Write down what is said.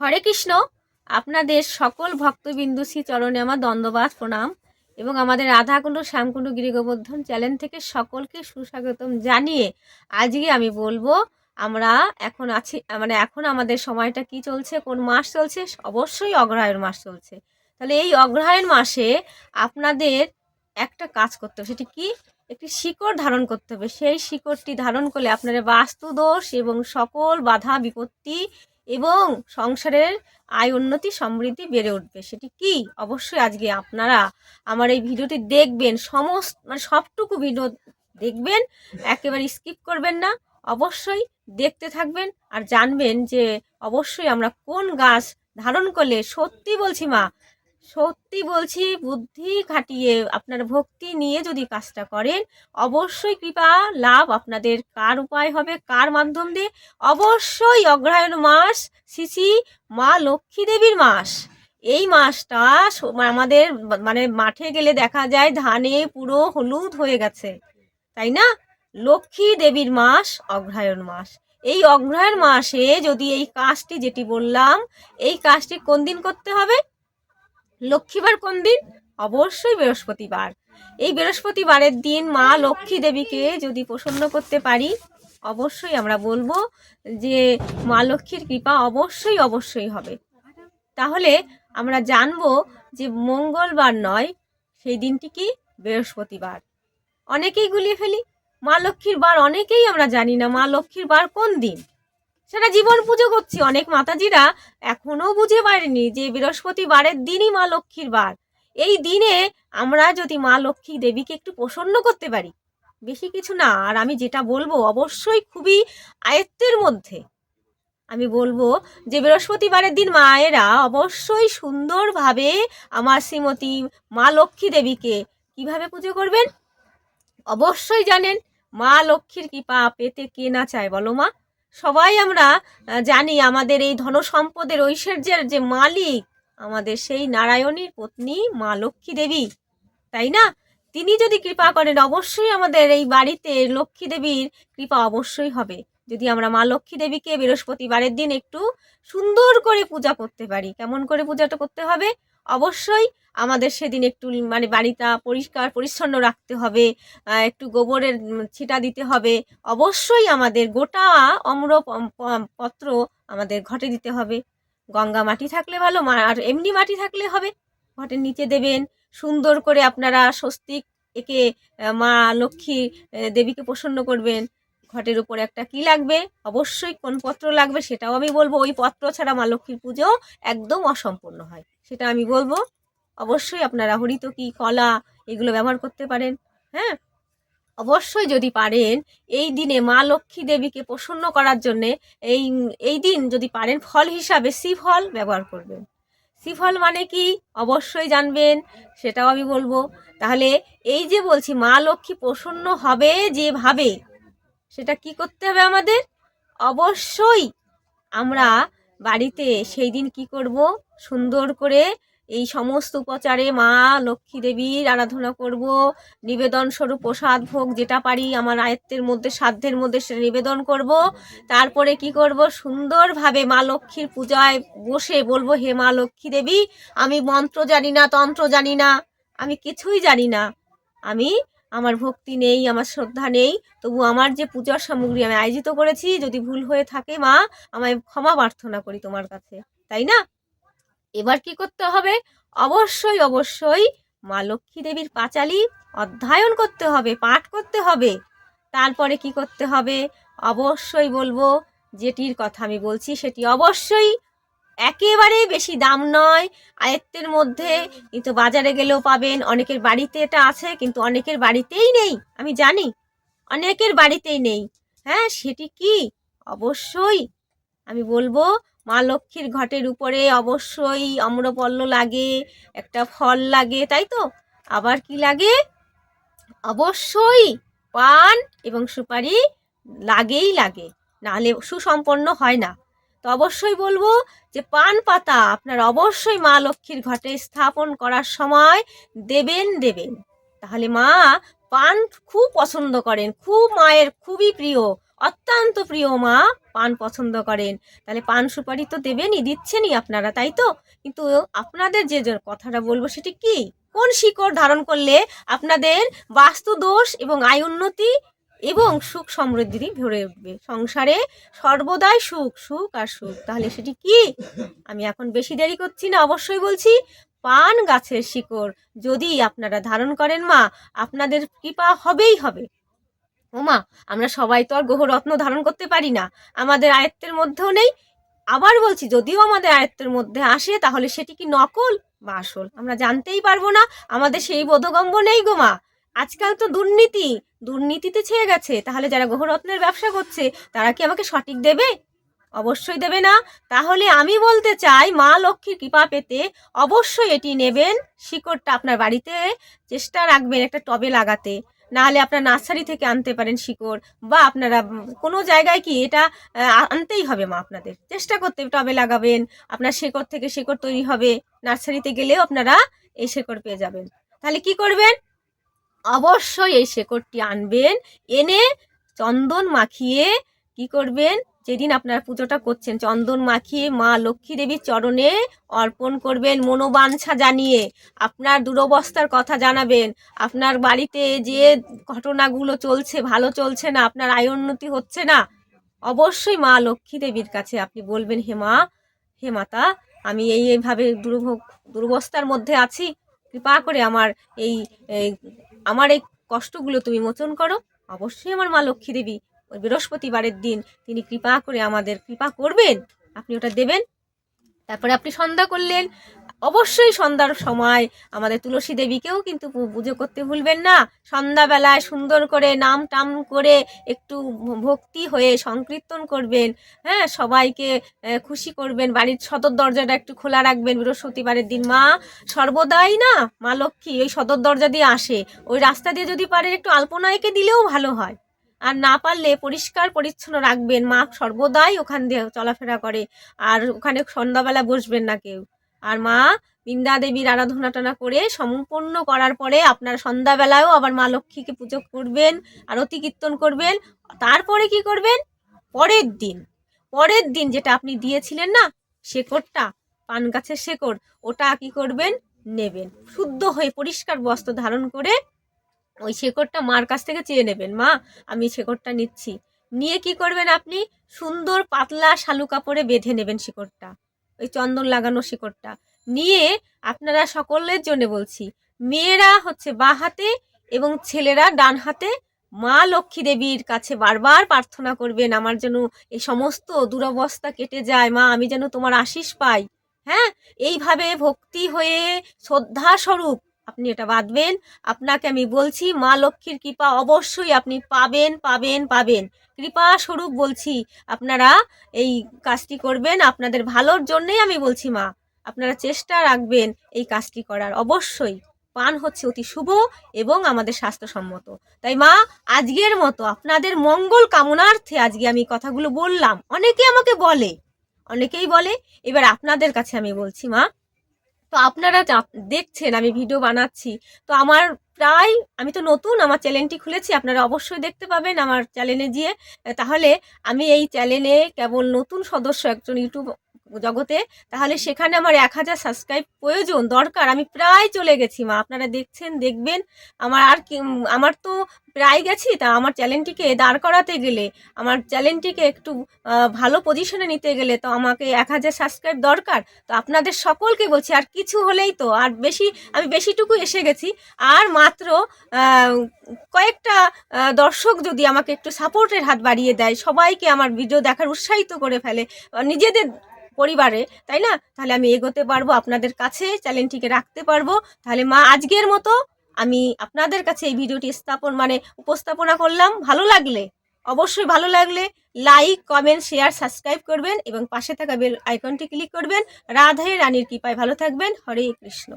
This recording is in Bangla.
হরে কৃষ্ণ। আপনাদের সকল ভক্তবিন্দু শ্রী চরণে আমার দ্বন্দ্ববাদ প্রণাম এবং আমাদের রাধাকুণ্ড, শ্যামকুণ্ড, গিরিগোবর্ধন চ্যানেল থেকে সকলকে সুস্বাগতম জানিয়ে আজকে আমি বলব, আমরা এখন আছি মানে এখন আমাদের সময়টা কি চলছে, কোন মাস চলছে? অবশ্যই অগ্রহায়ণ মাস চলছে। তাহলে এই অগ্রহায়ণ মাসে আপনাদের একটা কাজ করতে হবে, সেটি কি? একটি শিকড় ধারণ করতে হবে। সেই শিকড়টি ধারণ করলে আপনাদের বাস্তুদোষ এবং সকল বাধা বিপত্তি এবং সংসারের আয় উন্নতি সমৃদ্ধি বেড়ে উঠবে। সেটি কি? অবশ্যই আজকে আপনারা আমার এই ভিডিওটি দেখবেন, সমস্ত মানে সবটুকু ভিডিও দেখবেন, একেবারে স্কিপ করবেন না। অবশ্যই দেখতে থাকবেন আর জানবেন যে অবশ্যই আমরা কোন গাছ ধারণ করলে সত্যি বলছি মা সত্যি বলছি, বুদ্ধি খাটিয়ে আপনার ভক্তি নিয়ে যদি কাজটা করেন, অবশ্যই কৃপা, লাভ আপনাদের কার উপায় হবে, কার মাধ্যম দিয়ে? অবশ্যই অগ্রহায়ণ মাস শিশি মা লক্ষ্মী দেবীর মাস। এই মাসটা আমাদের মানে মাঠে গেলে দেখা যায় ধানে পুরো হলুদ হয়ে গেছে। তাই না? লক্ষ্মী দেবীর মাস, অগ্রহায়ণ মাস। এই অগ্রহায়ণ মাসে যদি এই কাজটি, যেটি বললাম, এই কাজটি কোন দিন করতে হবে? লক্ষ্মীবার কোন দিন? অবশ্যই বৃহস্পতিবার। এই বৃহস্পতিবারের দিন মা লক্ষ্মী দেবীকে যদি প্রসন্ন করতে পারি, অবশ্যই আমরা বলব যে মা লক্ষ্মীর কৃপা অবশ্যই অবশ্যই হবে। তাহলে আমরা জানব যে মঙ্গলবার নয়, সেই দিনটি কি? বৃহস্পতিবার। অনেকেই গুলিয়ে ফেলি। মা লক্ষ্মীর বার অনেকেই আমরা জানি না মা লক্ষ্মীর বার কোন দিন। সেটা জীবন পুজো করছি। অনেক মাতাজিরা এখনও বুঝে পারেনি যে বৃহস্পতিবারের দিনই মা লক্ষ্মীর বার। এই দিনে আমরা যদি মা লক্ষ্মী দেবীকে একটু প্রসন্ন করতে পারি, বেশি কিছু না। আর আমি যেটা বলব, অবশ্যই খুবই আয়ত্তের মধ্যে। আমি বলব যে বৃহস্পতিবারের দিন মায়েরা অবশ্যই সুন্দরভাবে আমার শ্রীমতী মা লক্ষ্মী দেবীকে কীভাবে পুজো করবেন? অবশ্যই জানেন, মা লক্ষ্মীর কৃপা পেতে কে না চায় বলো মা? সবাই আমরা জানি আমাদের এই ধন সম্পদের ঐশ্বর্যের যে মালিক আমাদের সেই নারায়ণীর পত্নী মা লক্ষ্মী দেবী, তাই না? তিনি যদি কৃপা করেন, অবশ্যই আমাদের এই বাড়িতে লক্ষ্মী দেবীর কৃপা অবশ্যই হবে। যদি আমরা মা লক্ষ্মী দেবীকে বৃহস্পতিবারের দিন একটু সুন্দর করে পূজা করতে পারি, কেমন করে পূজাটা করতে হবে? অবশ্যই আমাদের সেদিন একটু মানে বাড়িটা পরিষ্কার, পরিচ্ছন্ন রাখতে হবে একটু গোবরের ছিটা দিতে হবে। অবশ্যই আমাদের গোটা অম্র পত্র আমাদের ঘটে দিতে হবে। গঙ্গা মাটি থাকলে ভালো আর এমনি মাটি থাকলে হবে। ঘটের নিচে দেবেন, সুন্দর করে আপনারা স্বস্তিক একে মা লক্ষ্মী দেবীকে প্রসন্ন করবেন। ঘটের উপর একটা কি লাগবে? অবশ্যই কোন পত্র লাগবে সেটাও আমি বলব। ওই পত্র ছাড়া মা লক্ষ্মীর পুজো একদম অসম্পূর্ণ হয়। সেটা আমি বলব। অবশ্যই আপনারা হরিত হরিতকি কলা এগুলো ব্যবহার করতে পারেন হ্যাঁ? অবশ্যই যদি পারেন, এই দিনে মা লক্ষ্মী দেবীকে প্রসন্ন করার জন্যে এই এই দিন যদি পারেন ফল হিসাবে শ্রীফল ব্যবহার করবেন। শ্রীফল মানে কি? অবশ্যই জানবেন, সেটাও আমি বলব। তাহলে এই যে বলছি, মা লক্ষ্মী প্রসন্ন হবে যেভাবে সেটা কি করতে হবে আমাদের? অবশ্যই আমরা বাড়িতে সেই দিন কি করব? সুন্দর করে এই সমস্ত উপচারে মা, লক্ষ্মী দেবীর আরাধনা করব। নিবেদন স্বরূপ প্রসাদ ভোগ যেটা পারি আমার আয়ত্তের মধ্যে, সাধ্যের মধ্যে সেটা নিবেদন করব। তারপরে কি করব? সুন্দরভাবে মা লক্ষ্মীর পূজায় বসে বলব, হে মা লক্ষ্মী দেবী, আমি মন্ত্র জানি না, তন্ত্র জানি না, আমি কিছুই জানি না। আমি আমার ভক্তি নেই, আমার শ্রদ্ধা নেই, তবু আমার যে পূজার সামগ্রী আমি আয়োজিত করেছি, যদি ভুল হয়ে থাকে মা, আমায় ক্ষমা প্রার্থনা করি তোমার কাছে, তাই না? এবার কি করতে হবে? অবশ্যই অবশ্যই মা লক্ষ্মী দেবীর পাঁচালি অধ্যয়ন করতে হবে, পাঠ করতে হবে। তারপরে কি করতে হবে? অবশ্যই বলব, যেটির কথা আমি বলছি, সেটি অবশ্যই একেবারে বেশি দাম নয়। আয়ত্তের মধ্যে কিন্তু বাজারে গেলেও পাবেন। অনেকের বাড়িতে এটা আছে, কিন্তু অনেকের বাড়িতেই নেই। আমি জানি, অনেকের বাড়িতেই নেই। হ্যাঁ সেটি কি? অবশ্যই। আমি বলব, মা লক্ষ্মীর ঘটের উপরে অবশ্যই আম্রপল্ল লাগে, একটা ফল লাগে, তাই তো? আবার কি লাগে? অবশ্যই পান এবং সুপারি লাগেই লাগে। নাহলে সুসম্পন্ন হয় না। তো অবশ্যই বলব যে পান পাতা আপনার অবশ্যই মা লক্ষ্মীর ঘটে স্থাপন করার সময় দেবেন দেবেন। তাহলে মা পান খুব পছন্দ করেন, খুব মায়ের খুবই প্রিয়, অত্যন্ত প্রিয় মা পান পছন্দ করেন। তাহলে পান সুপারি তো দেবেনই, দিচ্ছেনই আপনারা, তাই তো? কিন্তু আপনাদের যে কথাটা বলব সেটি কি? কোন শিকড় ধারণ করলে আপনাদের বাস্তু দোষ এবং আয় উন্নতি এবং সুখ সমৃদ্ধি ভরে উঠবে সংসারে সর্বদাই সুখ সুখ আর সুখ। তাহলে সেটি কি? আমি এখন বেশি দেরি করছি না, অবশ্যই বলছি পান গাছের শিকড়। যদি আপনারা ধারণ করেন মা, আপনাদের কৃপা হবেই হবে। ও মা, আমরা সবাই তো আর গ্রহরত্ন ধারণ করতে পারি না। আমাদের আয়ত্তের মধ্যেও নেই। আবার বলছি, যদিও আমাদের আয়ত্তের মধ্যে আসে, তাহলে সেটি কি নকল? বা আসল? আমরা জানতেই পারব না। আমাদের সেই বোধগম্য নেই গো মা। আজকাল তো দুর্নীতি। দুর্নীতিতে ছেয়ে গেছে, তাহলে যারা গ্রহরত্নের ব্যবসা করছে, তারা কি আমাকে সঠিক দেবে? অবশ্যই দেবে না। তাহলে আমি বলতে চাই, মা লক্ষ্মীর কৃপা পেতে অবশ্যই এটি নেবেন শিকড়টা আপনার বাড়িতে, চেষ্টা রাখবেন একটা টবে লাগাতে। নাহলে আপনার নার্সারি থেকে আনতে পারেন শিকড়, বা আপনারা কোনো জায়গায় কি এটা আনতেই হবে মা আপনাদের। চেষ্টা করতে টবে লাগাবেন, আপনার শেকড় থেকে শেকড় তৈরি হবে, নার্সারিতে গেলেও আপনারা এই শেকড় পেয়ে যাবেন। তাহলে কি করবেন? অবশ্যই এই শেকড়টি আনবেন। এনে চন্দন মাখিয়ে কি করবেন? যেদিন আপনারা পুজোটা করছেন, চন্দন মাখিয়ে মা লক্ষ্মী দেবীর চরণে অর্পণ করবেন মনোবাঞ্ছা জানিয়ে। আপনার দুরবস্থার কথা জানাবেন। আপনার বাড়িতে যে ঘটনাগুলো চলছে, ভালো চলছে না, আপনার আয় উন্নতি হচ্ছে না, অবশ্যই মা লক্ষ্মী দেবীর কাছে আপনি বলবেন, হে মা, হে মাতা, আমি এই এইভাবে দুর্ভোগ, দুরবস্থার মধ্যে আছি। কৃপা করে আমার এই আমার এই কষ্টগুলো তুমি মোচন করো। অবশ্যই আমার মা লক্ষ্মী দেবী, ওই বৃহস্পতিবারের দিন তিনি কৃপা করে আমাদের কৃপা করবেন, আপনি ওটা দেবেন। তারপরে আপনি সন্ধ্যা করলেন অবশ্যই সন্ধ্যার সময় আমাদের তুলসী দেবীকেও কিন্তু পুজো করতে ভুলবেন না। সন্ধ্যাবেলায় সুন্দর করে নাম টাম করে একটু ভক্তি হয়ে সংকীর্তন করবেন। হ্যাঁ সবাইকে খুশি করবেন। বাড়ির সদর দরজাটা একটু খোলা রাখবেন বৃহস্পতিবারের দিন। মা, সর্বদাই না মা লক্ষ্মী ওই সদর দরজা দিয়ে আসে। ওই রাস্তা দিয়ে যদি পারেন একটু আলপনা এঁকে দিলেও ভালো হয়। আর না পারলে পরিষ্কার পরিচ্ছন্ন রাখবেন। মা সর্বদাই ওখান দিয়ে চলাফেরা করে। আর ওখানে সন্ধ্যাবেলা বসবেন না কেউ। আর মা, বৃন্দা দেবীর আরাধনা টানা করে সম্পূর্ণ করার পরে আপনার সন্ধ্যাবেলায়ও আবার মা লক্ষ্মীকে পুজো করবেন, আরতি কীর্তন করবেন, তারপরে কি করবেন? পরের দিন পরের দিন যেটা আপনি দিয়েছিলেন না, শেকড়টা, পান গাছের শেকড়, ওটা কি করবেন? নেবেন। শুদ্ধ হয়ে পরিষ্কার বস্ত্র ধারণ করে ওই শেকড়টা মার কাছ থেকে চেয়ে নেবেন। মা, আমি শেকড়টা নিচ্ছি। নিয়ে কি করবেন আপনি? সুন্দর পাতলা শালু কাপড়ে বেঁধে নেবেন শিকড়টা। ওই চন্দন লাগানো শিকড়টা। নিয়ে আপনারা সকলের জন্য বলছি, মেয়েরা হচ্ছে বা হাতে এবং ছেলেরা ডান হাতে। মা লক্ষ্মী দেবীর কাছে বারবার প্রার্থনা করবেন, আমার যেন এই সমস্ত দুরবস্থা কেটে যায়, মা আমি যেন তোমার আশিস পাই। হ্যাঁ? এইভাবে ভক্তি হয়ে শ্রদ্ধা স্বরূপ আপনি এটা বাঁধবেন। আপনাকে আমি বলছি, মা লক্ষ্মীর কৃপা অবশ্যই আপনি পাবেন পাবেন পাবেন। কৃপা স্বরূপ বলছি, আপনারা এই কাজটি করবেন, আপনাদের ভালোর জন্যই আমি বলছি, মা। আপনারা চেষ্টা রাখবেন এই কাজটি করার। অবশ্যই পান হচ্ছে অতি শুভ এবং আমাদের স্বাস্থ্যসম্মত। তাই মা, আজকের মতো আপনাদের মঙ্গল কামনার্থে আজকে আমি কথাগুলো বললাম। অনেকে আমাকে বলে, অনেকেই বলে, এবার আপনাদের কাছে আমি বলছি, মা তো আপনারা দেখছেন, আমি ভিডিও বানাচ্ছি, তো আমার প্রায়, আমি তো নতুন, আমার চ্যানেলটি খুলেছি, আপনারা অবশ্যই দেখতে পাবেন আমার চ্যানেলে গিয়ে। তাহলে আমি এই চ্যানেলে কেবল নতুন সদস্য, একজন ইউটিউব জগতে, তাহলে সেখানে আমার এক হাজার সাবস্ক্রাইব প্রয়োজন, দরকার। আমি প্রায় চলে গেছি, মা। আপনারা দেখছেন, দেখবেন, আমার আর কি আমার তো প্রায় গেছি, তা আমার চ্যানেলটিকে দাঁড় করাতে গেলে, আমার চ্যানেলটিকে একটু ভালো পজিশনে নিতে গেলে তো আমাকে এক হাজার সাবস্ক্রাইব দরকার। তো আপনাদের সকলকে বলছি, আর কিছু হলেই তো, আর বেশি, আমি বেশিটুকু এসে গেছি। আর মাত্র কয়েকটা দর্শক যদি আমাকে একটু সাপোর্টের হাত বাড়িয়ে দেয়, সবাইকে আমার ভিডিও দেখার উৎসাহিত করে ফেলে নিজেদের পরিবারে, তাই না? তাহলে আমি এগোতে পারব, আপনাদের কাছে চ্যালেঞ্জটিকে রাখতে পারব। তাহলে মা, আজকের মতো আমি আপনাদের কাছে এই ভিডিওটি স্থাপন মানে উপস্থাপনা করলাম। ভালো লাগলে, অবশ্যই ভালো লাগলে লাইক কমেন্ট শেয়ার সাবস্ক্রাইব করবেন এবং পাশে থাকা বেল আইকনটি ক্লিক করবেন। রাধে রানীর কৃপায় ভালো থাকবেন। হরে কৃষ্ণ।